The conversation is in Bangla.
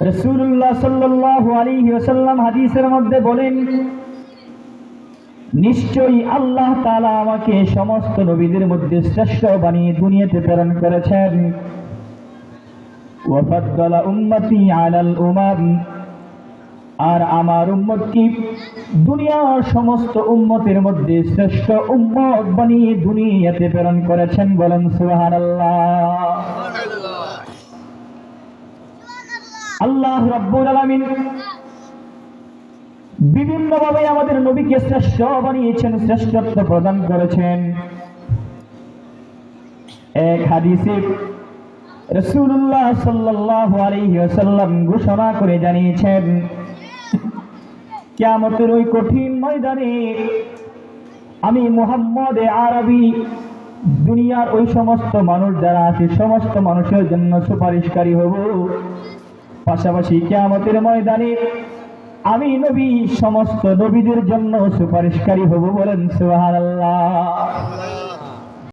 রসুল্লাহ সাল্লাল্লাহু আলাইহি ওয়াসাল্লাম হাদিসের মধ্যে বলেন, নিশ্চয়ই আল্লাহ তালা আমাকে সমস্ত নবীদের মধ্যে শ্রেষ্ঠ বানিয়ে দুনিয়াতে প্রেরণ করেছেন। উম্মতি আর আমার উম্মতকে দুনিয়ার সমস্ত উম্মতের মধ্যে শ্রেষ্ঠ উম্মত বানিয়ে দুনিয়াতে প্রেরণ করেছেন বলেন সুবহানাল্লাহ। আল্লাহ রাব্বুল আলামিন বিভিন্নভাবে আমাদের নবীকে শ্রেষ্ঠ বানিয়েছেন, শ্রেষ্ঠত্ব প্রদান করেছেন। এক হাদিসে রসুল্লাহ সাল্লাল্লাহু আলাইহি ওয়াসাল্লাম ঘোষণা করে জানিয়েছেন, কিয়ামতের ওই কঠিন ময়দানে আমি মুহাম্মদ আরবি দুনিয়ার ওই সমস্ত মানুষ যারা আছে, সমস্ত মানুষের জন্য সুপারিশকারী হব। পাশাপাশি কেয়ামতের ময়দানে আমি নবী সমস্ত নবীদের জন্য সুপারিশকারী হব বলেন সুবহানাল্লাহ।